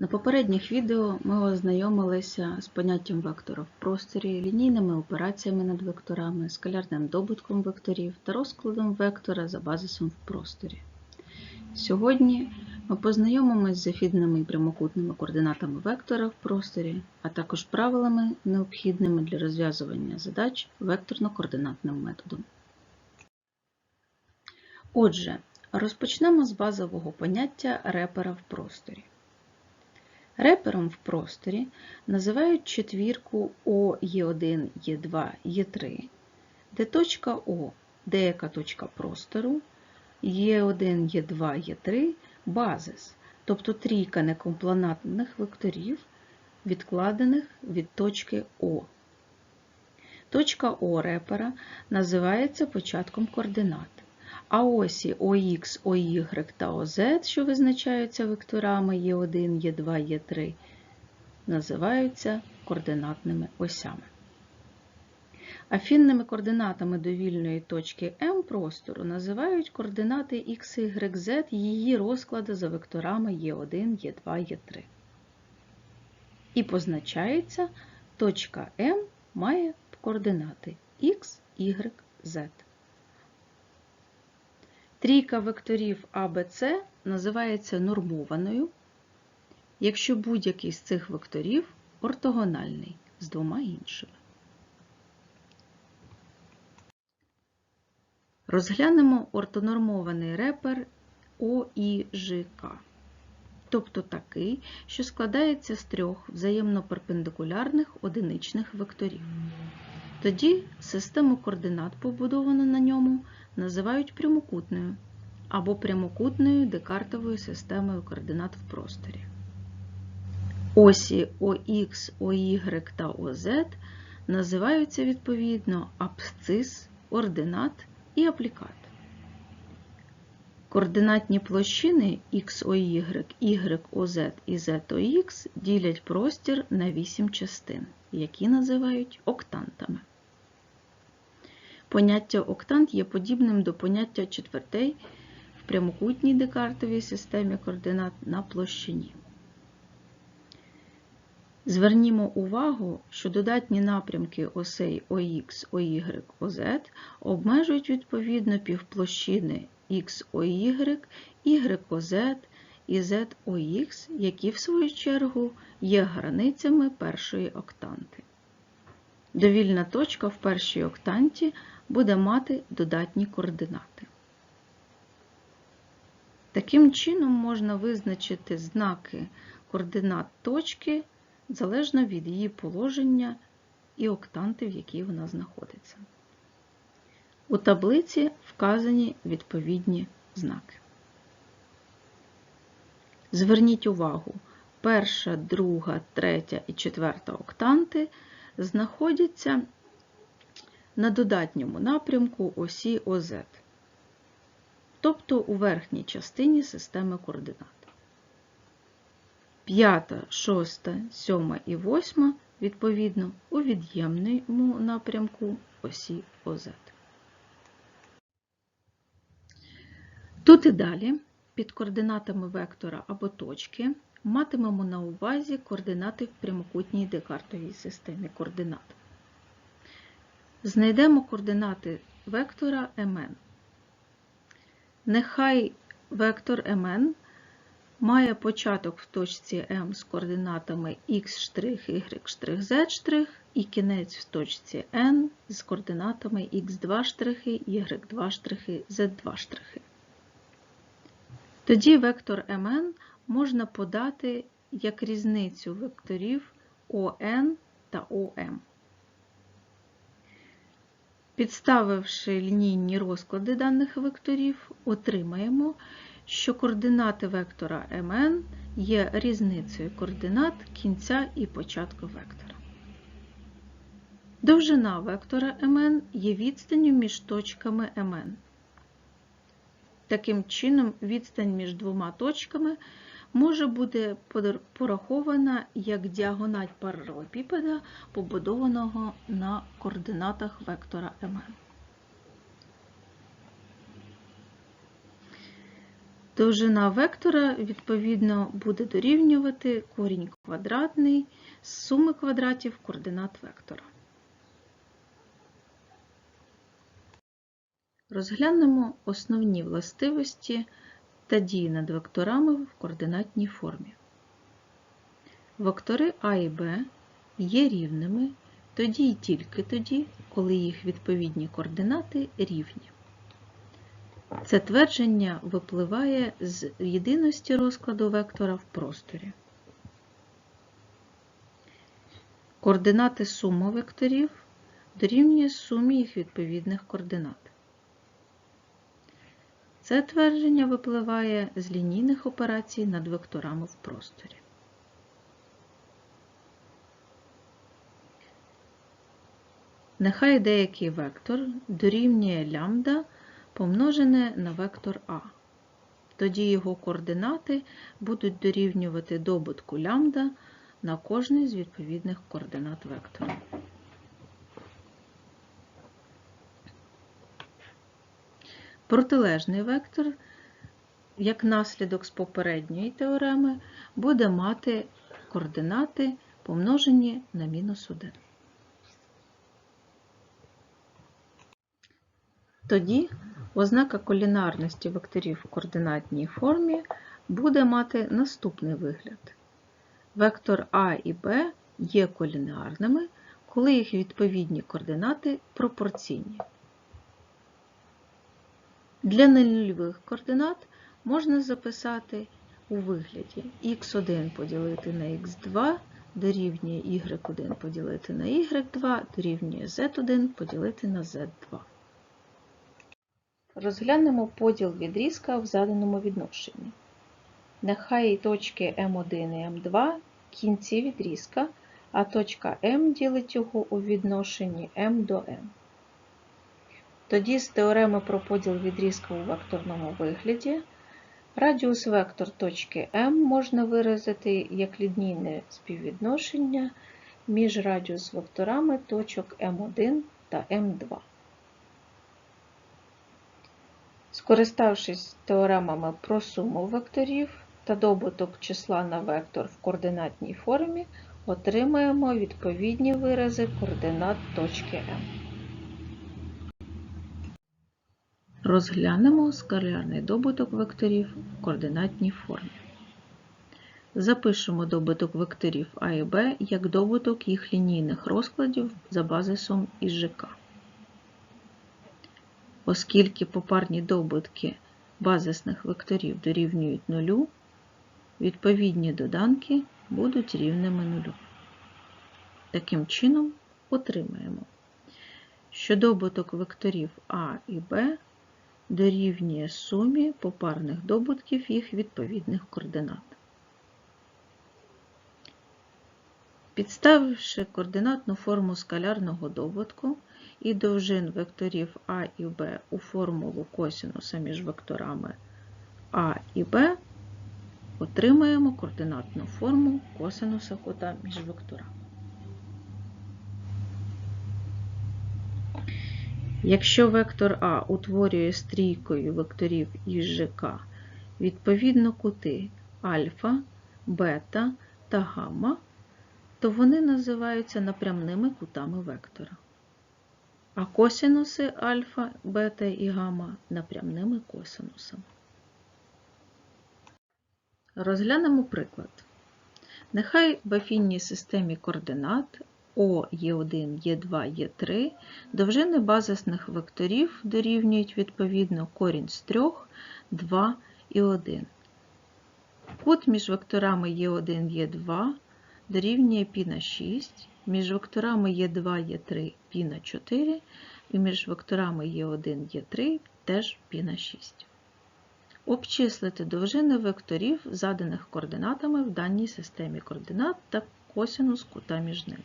На попередніх відео ми ознайомилися з поняттям вектора в просторі, лінійними операціями над векторами, скалярним добутком векторів та розкладом вектора за базисом в просторі. Сьогодні ми познайомимось з ефідними і прямокутними координатами вектора в просторі, а також правилами, необхідними для розв'язування задач векторно-координатним методом. Отже, розпочнемо з базового поняття репера в просторі. Репером в просторі називають четвірку ОЕ1, Е2, Е3, де точка О деяка точка простору, Е1, Е2, Е3 базис, тобто трійка некомпланатних векторів, відкладених від точки О. Точка О репера називається початком координат. А осі ОХ, ОY та ОЗ, що визначаються векторами Е1, Е2, Е3, називаються координатними осями. Афінними координатами довільної точки М простору називають координати X, Y, Z її розклади за векторами Е1, Е2, Е3. І позначається, точка М має координати X, Y, Z. Трійка векторів ABC називається нормованою, якщо будь-який з цих векторів ортогональний з двома іншими. Розглянемо ортонормований репер ОІЖК, тобто такий, що складається з трьох взаємно перпендикулярних одиничних векторів. Тоді систему координат, побудовану на ньому, називають прямокутною або прямокутною декартовою системою координат в просторі. Осі ОХ, ОY та ОЗ називаються відповідно абсцис, ординат і аплікат. Координатні площини XOY, YOZ і ZOX ділять простір на 8 частин, які називають октантами. Поняття октант є подібним до поняття четвертей в прямокутній декартовій системі координат на площині. Звернімо увагу, що додатні напрямки осей ОХ, ОY, ОЗ обмежують відповідно півплощини XOY, YOZ і ZOX, які в свою чергу є границями першої октанти. Довільна точка в першій октанті буде мати додатні координати. Таким чином можна визначити знаки координат точки залежно від її положення і октанти, в якій вона знаходиться. У таблиці вказані відповідні знаки. Зверніть увагу, перша, друга, третя і четверта октанти знаходяться на додатньому напрямку осі ОЗ, тобто у верхній частині системи координат. П'ята, шоста, сьома і восьма відповідно у від'ємному напрямку осі ОЗ. Тут і далі під координатами вектора або точки матимемо на увазі координати в прямокутній декартовій системі координат. Знайдемо координати вектора mn. Нехай вектор mn має початок в точці m з координатами x', y', z' і кінець в точці n з координатами x2', y2', z2'. Тоді вектор mn можна подати як різницю векторів ON та OM. Підставивши лінійні розклади даних векторів, отримаємо, що координати вектора mn є різницею координат кінця і початку вектора. Довжина вектора mn є відстанню між точками mn. Таким чином, відстань між двома точками може бути порахована як діагональ паралелепіпеда, побудованого на координатах вектора mn. Довжина вектора, відповідно, буде дорівнювати корінь квадратний з суми квадратів координат вектора. Розглянемо основні властивості та дії над векторами в координатній формі. Вектори А і Б є рівними тоді і тільки тоді, коли їх відповідні координати рівні. Це твердження випливає з єдиності розкладу вектора в просторі. Координати суми векторів дорівнює сумі їх відповідних координат. Це твердження випливає з лінійних операцій над векторами в просторі. Нехай деякий вектор дорівнює лямбда помножене на вектор А. Тоді його координати будуть дорівнювати добутку лямбда на кожний з відповідних координат вектора. Протилежний вектор, як наслідок з попередньої теореми, буде мати координати помножені на мінус 1. Тоді ознака колінарності векторів в координатній формі буде мати наступний вигляд. Вектор А і Б є колінарними, коли їх відповідні координати пропорційні. Для нульових координат можна записати у вигляді x1 поділити на x2 дорівнює y1 поділити на y2 дорівнює z1 поділити на z2. Розглянемо поділ відрізка в заданому відношенні. Нехай точки М1 і М2 кінці відрізка, а точка М ділить його у відношенні М до М. Тоді з теореми про поділ відрізка у векторному вигляді радіус вектор точки М можна виразити як лінійне співвідношення між радіус векторами точок М1 та М2. Скориставшись теоремами про суму векторів та добуток числа на вектор в координатній формі, отримаємо відповідні вирази координат точки М. Розглянемо скалярний добуток векторів в координатній формі. Запишемо добуток векторів А і Б як добуток їх лінійних розкладів за базисом із ЖК. Оскільки попарні добутки базисних векторів дорівнюють нулю, відповідні доданки будуть рівними нулю. Таким чином, отримаємо, що добуток векторів А і Б дорівнює сумі попарних добутків їх відповідних координат. Підставивши координатну форму скалярного добутку і довжин векторів А і Б у формулу косінуса між векторами А і Б, отримаємо координатну форму косинуса кута між векторами. Якщо вектор А утворює стрійкою векторів із ЖК відповідно кути альфа, бета та гамма, то вони називаються напрямними кутами вектора. А косинуси альфа, бета і гамма напрямними косинусами. Розглянемо приклад. Нехай в афінній системі координат О, Є1, Є2, Є3 довжини базисних векторів дорівнюють відповідно корінь з 3, 2 і 1. Кут між векторами Є1, Є2 дорівнює π на 6, між векторами Є2, Є3 π на 4 і між векторами Є1, Є3 теж π на 6. Обчислити довжини векторів, заданих координатами в даній системі координат та косинус кута між ними.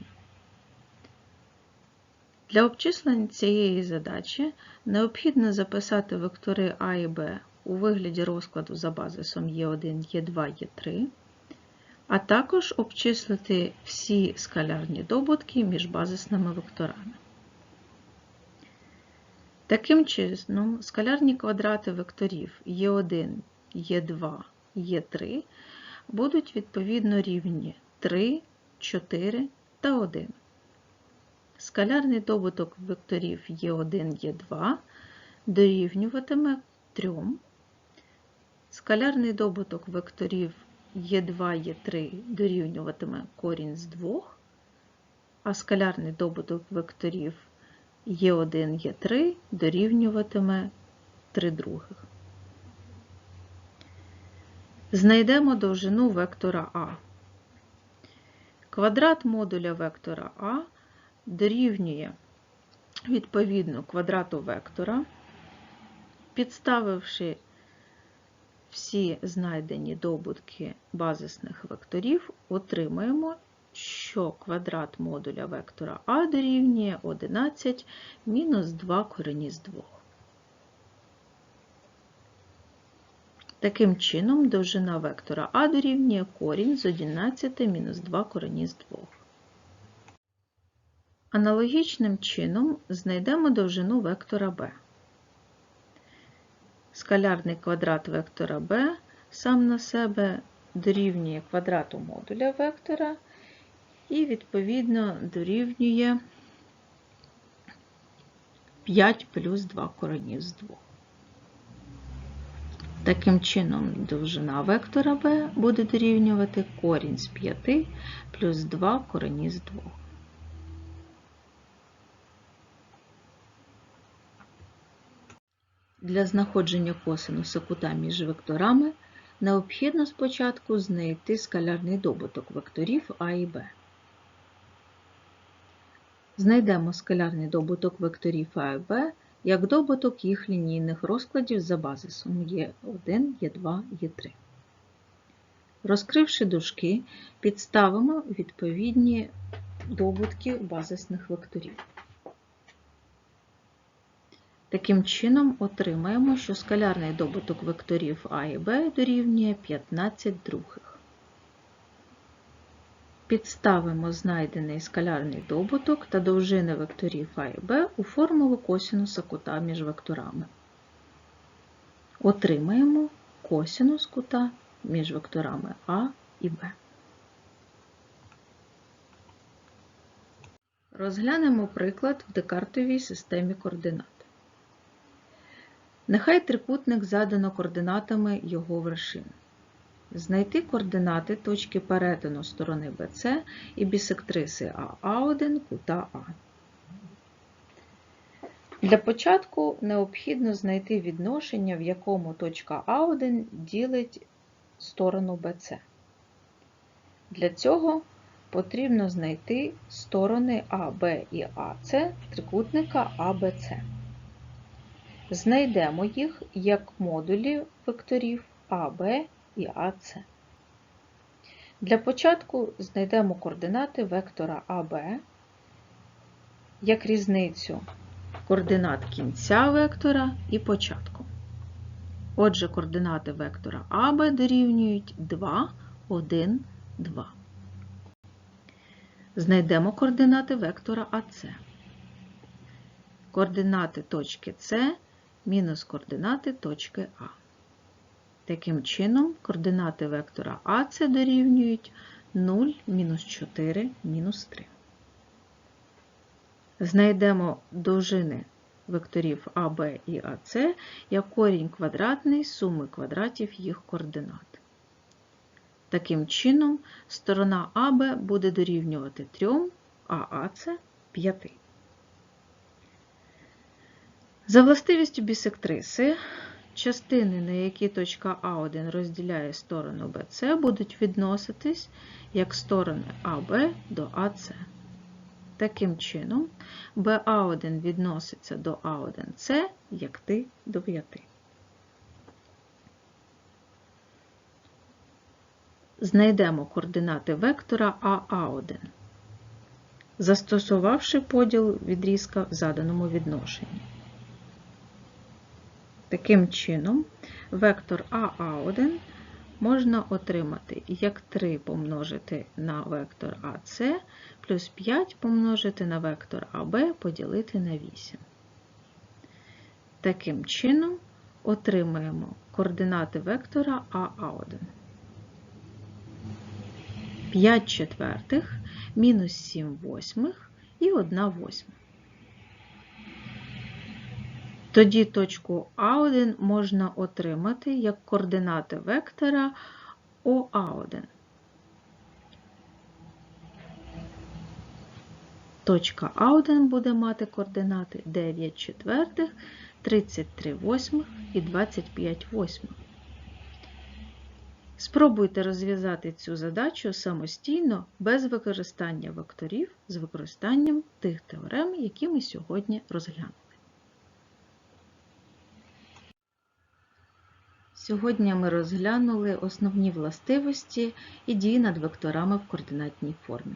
Для обчислення цієї задачі необхідно записати вектори А і Б у вигляді розкладу за базисом Е1, Е2, Е3, а також обчислити всі скалярні добутки між базисними векторами. Таким чином, скалярні квадрати векторів Е1, Е2, Е3 будуть відповідно рівні 3, 4 та 1. Скалярний добуток векторів Е1, Е2 дорівнюватиме 3. Скалярний добуток векторів Е2, Е3 дорівнюватиме корінь з 2, а скалярний добуток векторів Е1, Е3 дорівнюватиме 3 других. Знайдемо довжину вектора А. Квадрат модуля вектора А дорівнює відповідно квадрату вектора, підставивши всі знайдені добутки базисних векторів, отримаємо, що квадрат модуля вектора А дорівнює 11 мінус 2 корені з 2. Таким чином, довжина вектора А дорівнює корінь з 11 мінус 2 корені з 2. Аналогічним чином знайдемо довжину вектора b. Скалярний квадрат вектора b сам на себе дорівнює квадрату модуля вектора і, відповідно, дорівнює 5 плюс 2 корені з 2. Таким чином, довжина вектора b буде дорівнювати корінь з 5 плюс 2 корені з 2. Для знаходження косинуса кута між векторами необхідно спочатку знайти скалярний добуток векторів А і Б. Знайдемо скалярний добуток векторів А і Б як добуток їх лінійних розкладів за базисом Е1, Е2, Е3. Розкривши дужки, підставимо відповідні добутки базисних векторів. Таким чином, отримаємо, що скалярний добуток векторів А і Б дорівнює 15 других. Підставимо знайдений скалярний добуток та довжини векторів А і Б у формулу косінуса кута між векторами. Отримаємо косінус кута між векторами А і Б. Розглянемо приклад в декартовій системі координат. Нехай трикутник задано координатами його вершин. Знайти координати точки перетину сторони BC і бісектриси АА1 кута А. Для початку необхідно знайти відношення, в якому точка А1 ділить сторону BC. Для цього потрібно знайти сторони АБ і АС трикутника АБЦ. Знайдемо їх як модулі векторів АБ і АС. Для початку знайдемо координати вектора АБ як різницю координат кінця вектора і початку. Отже, координати вектора АБ дорівнюють 2, 1, 2. Знайдемо координати вектора АС. Координати точки С мінус координати точки А. Таким чином, координати вектора АС дорівнюють 0, мінус 4, мінус 3. Знайдемо довжини векторів АБ і АС як корінь квадратний суми квадратів їх координат. Таким чином, сторона АБ буде дорівнювати 3, а АС 5. За властивістю бісектриси, частини, на які точка А1 розділяє сторону BC, будуть відноситись як сторони АБ до АС. Таким чином, BA1 відноситься до А1С як ти до 5. Знайдемо координати вектора АА1, застосувавши поділ відрізка в заданому відношенні. Таким чином, вектор АА1 можна отримати як 3 помножити на вектор АС плюс 5 помножити на вектор АБ поділити на 8. Таким чином, отримаємо координати вектора АА1. 5 четвертих мінус 7 восьмих і 1 восьма. Тоді точку А1 можна отримати як координати вектора ОА1. Точка А1 буде мати координати 9 четвертих, 33 восьмих і 25 восьмих. Спробуйте розв'язати цю задачу самостійно без використання векторів з використанням тих теорем, які ми сьогодні розглянули. Сьогодні ми розглянули основні властивості і дії над векторами в координатній формі.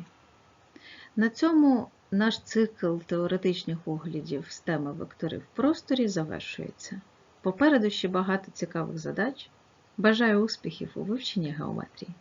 На цьому наш цикл теоретичних оглядів з теми векторів в просторі завершується. Попереду ще багато цікавих задач. Бажаю успіхів у вивченні геометрії.